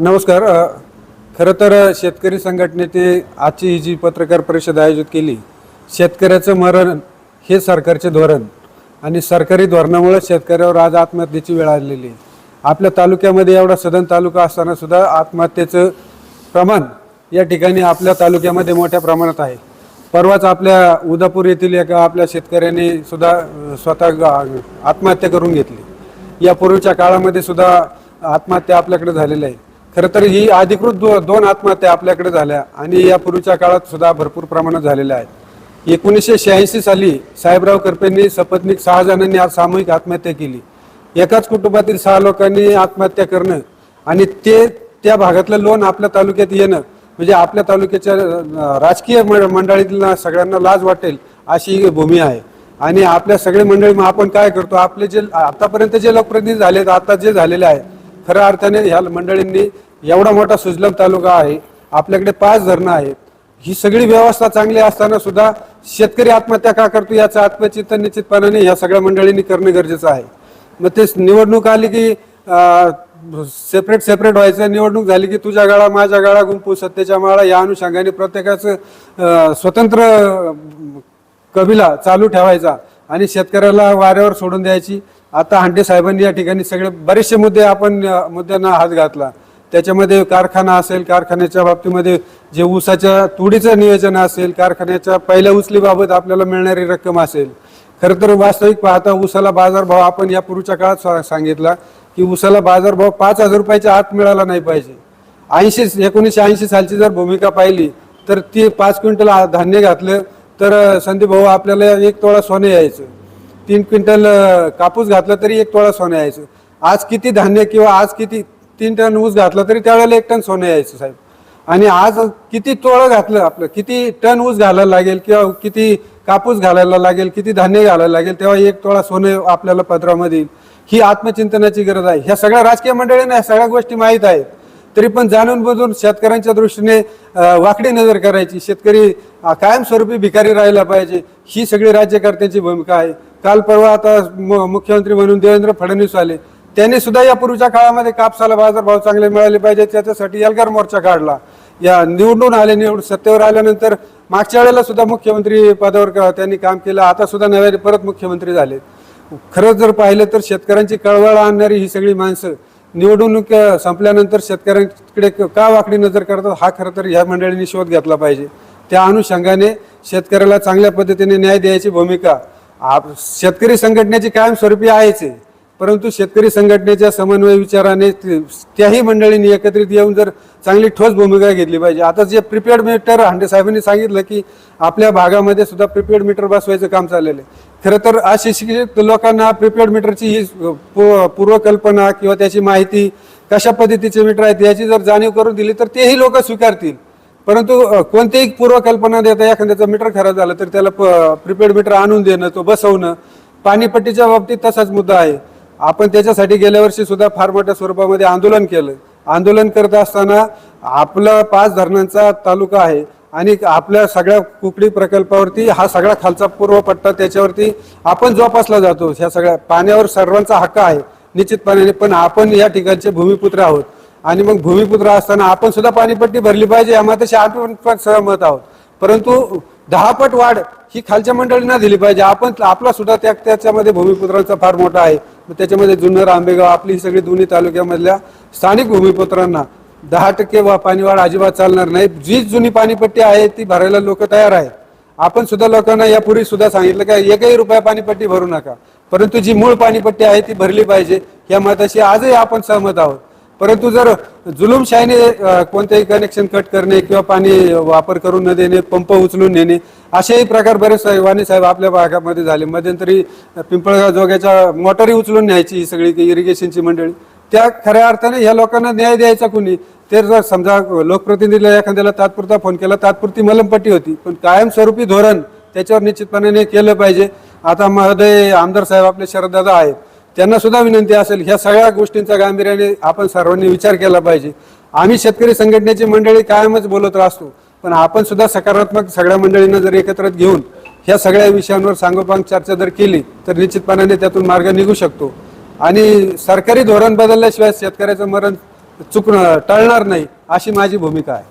नमस्कार खरं तर शेतकरी संघटनेने आजची ही जी पत्रकार परिषद आयोजित केली शेतकऱ्याचं मरण हे सरकारचे धोरण आणि सरकारी धोरणामुळे शेतकऱ्यावर आज आत्महत्येची वेळ आलेली आहे. आपल्या तालुक्यामध्ये एवढा सदन तालुका असताना सुद्धा आत्महत्येचं प्रमाण या ठिकाणी आपल्या तालुक्यामध्ये मोठ्या प्रमाणात आहे. परवाच आपल्या उदापूर येथील एका आपल्या शेतकऱ्याने सुद्धा स्वतः आत्महत्या करून घेतली. यापूर्वीच्या काळामध्ये सुद्धा आत्महत्या आपल्याकडे झालेल्या आहे. खरं तर ही अधिकृत दो दोन आत्महत्या आपल्याकडे झाल्या आणि यापूर्वीच्या काळात सुद्धा भरपूर प्रमाणात झालेल्या आहेत. एकोणीसशे शहाऐंशी साली साहेबराव करपेंनी सपत्नीक सहा जणांनी आज सामूहिक आत्महत्या केली. एकाच कुटुंबातील सहा लोकांनी आत्महत्या करणं आणि ते त्या भागातलं लोन आपल्या तालुक्यात येणं म्हणजे आपल्या तालुक्याच्या राजकीय म- मंडळीतील सगळ्यांना लाज वाटेल अशी ही भूमी आहे. आणि आपल्या सगळे मंडळी मग आपण काय करतो? आपले जे आतापर्यंत जे लोकप्रतिनिधी झाले आता जे झालेले आहे खऱ्या अर्थाने ह्या मंडळींनी एवढा मोठा सुजलम तालुका आहे आपल्याकडे पाच धरणं आहेत. ही सगळी व्यवस्था चांगली असताना सुद्धा शेतकरी आत्महत्या का करतो याचं आत्मचिंतन निश्चितपणाने ह्या सगळ्या मंडळींनी करणं गरजेचं आहे. मग ते निवडणूक आली की सेपरेट सेपरेट व्हायचं निवडणूक झाली की तुझ्या गाळा माझ्या गाळा गुंपू सत्तेच्या माळा या अनुषंगाने प्रत्येकाचं स्वतंत्र कबिला चालू ठेवायचा आणि शेतकऱ्याला वाऱ्यावर सोडून द्यायची. आता हांडे साहेबांनी या ठिकाणी सगळे बरेचसे मुद्दे आपण मुद्द्यांना हात घातला. त्याच्यामध्ये कारखाना असेल कारखान्याच्या बाबतीमध्ये जे ऊसाच्या तुडीचं नियोजन असेल कारखान्याच्या पहिल्या उचलीबाबत आपल्याला मिळणारी रक्कम असेल. खरं तर वास्तविक पाहता ऊसाला बाजारभाव आपण या पूर्वीच्या काळात सा- सांगितला की ऊसाला बाजारभाव पाच हजार रुपयाच्या आत मिळाला नाही पाहिजे. ऐंशी एकोणीसशे ऐंशी सालची जर भूमिका पाहिली तर ती पाच क्विंटल धान्य घातलं तर संदीप भाऊ आपल्याला एक तोळा सोने यायचं. तीन क्विंटल कापूस घातला तरी एक तोळा सोने यायचं. आज किती धान्य किंवा आज किती तीन टन ऊस घातला तरी त्यावेळेला एक टन सोनं यायचं साहेब. आणि आज किती तोळं घातलं आपलं किती टन ऊस घालायला लागेल किंवा किती कापूस घालायला लागेल किती धान्य घालायला लागेल तेव्हा एक तोळा सोनं आपल्याला पत्रामध्ये येईल. ही आत्मचिंतनाची गरज आहे. ह्या सगळ्या राजकीय मंडळींना ह्या सगळ्या गोष्टी माहीत आहेत. तरी पण जाणून बुजून शेतकऱ्यांच्या दृष्टीने वाकडी नजर करायची. शेतकरी कायमस्वरूपी भिकारी राहायला पाहिजे. ही सगळी राज्यकर्त्यांची भूमिका आहे. काल परवा आता मुख्यमंत्री म्हणून देवेंद्र फडणवीस आले. त्यांनी सुद्धा या पूर्वीच्या काळामध्ये कापसाला बाजारभाव चांगले मिळाले पाहिजे त्याच्यासाठी एल्गार मोर्चा काढला. या निवडून आले निवड सत्तेवर आल्यानंतर मागच्या वेळेला सुद्धा मुख्यमंत्री पदावर त्यांनी काम केलं आता सुद्धा नव्याने परत मुख्यमंत्री झाले. खरंच जर पाहिलं तर शेतकऱ्यांची कळवळ आणणारी ही सगळी माणसं निवडणूक संपल्यानंतर शेतकऱ्यांकडे का वाकडी नजर करतात हा खरं तर ह्या मंडळींनी शोध घेतला पाहिजे. त्या अनुषंगाने शेतकऱ्याला चांगल्या पद्धतीने न्याय द्यायची भूमिका आप शेतकरी संघटनेची कायमस्वरूपी आहेच आहे. परंतु शेतकरी संघटनेच्या समन्वय विचाराने त्याही मंडळींनी एकत्रित येऊन जर चांगली ठोस भूमिका घेतली पाहिजे. आता जे प्रिपेड मीटर हांडे साहेबांनी सांगितलं की आपल्या भागामध्ये सुद्धा प्रिपेड मीटर बसवायचं काम चाललेलं आहे. खरं तर अशिक्षित लोकांना प्रिपेड मीटरची ही पूर्वकल्पना किंवा त्याची माहिती कशा पद्धतीचे मीटर आहेत याची जर जाणीव करून दिली तर तेही लोक स्वीकारतील. परंतु कोणतीही पूर्वकल्पना देता एखाद्याचं मीटर खराब झालं तर त्याला प्रिपेड मीटर आणून देणं तो बसवणं पाणीपट्टीच्या बाबतीत तसाच मुद्दा आहे. आपण त्याच्यासाठी गेल्या वर्षी सुद्धा फार मोठ्या स्वरूपामध्ये आंदोलन केलं. आंदोलन करत असताना आपला पाच धरणांचा तालुका आहे आणि आपल्या सगळ्या कुकडी प्रकल्पावरती हा सगळा खालचा पूर्व पट्टा त्याच्यावरती आपण जोपासला जातो. ह्या सगळ्या पाण्यावर सर्वांचा हक्क आहे निश्चितपणे पण आपण या ठिकाणचे भूमिपुत्र आहोत. आणि मग भूमिपुत्र असताना आपण सुद्धा पाणीपट्टी भरली पाहिजे यामध्ये आपण सहमत आहोत. परंतु दहा पट वाढ ही खालच्या मंडळींना दिली पाहिजे. आपण आपला सुद्धा त्या त्याच्यामध्ये भूमिपुत्रांचा फार मोठा आहे. मग त्याच्यामध्ये जुन्नर आंबेगाव आपली ही सगळी दोन्ही तालुक्यामधल्या स्थानिक भूमिपुत्रांना दहा टक्के वा पाणीवाढ अजिबात चालणार नाही. जी जुनी पाणीपट्टी आहे ती भरायला लोक तयार आहेत. आपण सुद्धा लोकांना यापूर्वी सुद्धा सांगितलं का एकही रुपया पाणीपट्टी भरू नका. परंतु जी मूळ पाणीपट्टी आहे ती भरली पाहिजे. या मताशी आजही आपण सहमत आहोत. परंतु जर जुलूमशाहीने कोणतेही कनेक्शन कट करणे किंवा पाणी वापर करून न देणे पंप उचलून नेणे असेही प्रकार बरेच साहेब वाणी साहेब आपल्या भागामध्ये झाले. मध्यंतरी पिंपळगाव जोग्याच्या मोटारी उचलून न्यायची ही सगळी इरिगेशनची मंडळी. त्या खऱ्या अर्थाने ह्या लोकांना न्याय द्यायचा कुणी? ते जर समजा लोकप्रतिनिधीला एखाद्याला तात्पुरता फोन केला तात्पुरती मलमपट्टी होती पण कायमस्वरूपी धोरण त्याच्यावर निश्चितपणे केलं पाहिजे. आता महोदय आमदार साहेब आपले शरददादा आहेत. त्यांना सुद्धा विनंती असेल ह्या सगळ्या गोष्टींचा गांभीर्याने आपण सर्वांनी विचार केला पाहिजे. आम्ही शेतकरी संघटनेची मंडळी कायमच बोलत असतो पण आपण सुद्धा सकारात्मक सगळ्या मंडळींना जर एकत्रित घेऊन ह्या सगळ्या विषयांवर सांगोपांग चर्चा जर केली तर निश्चितपणाने त्यातून मार्ग निघू शकतो. आणि सरकारी धोरण बदलल्याशिवाय शेतकऱ्याचं मरण चुकणं टळणार नाही अशी माझी भूमिका आहे.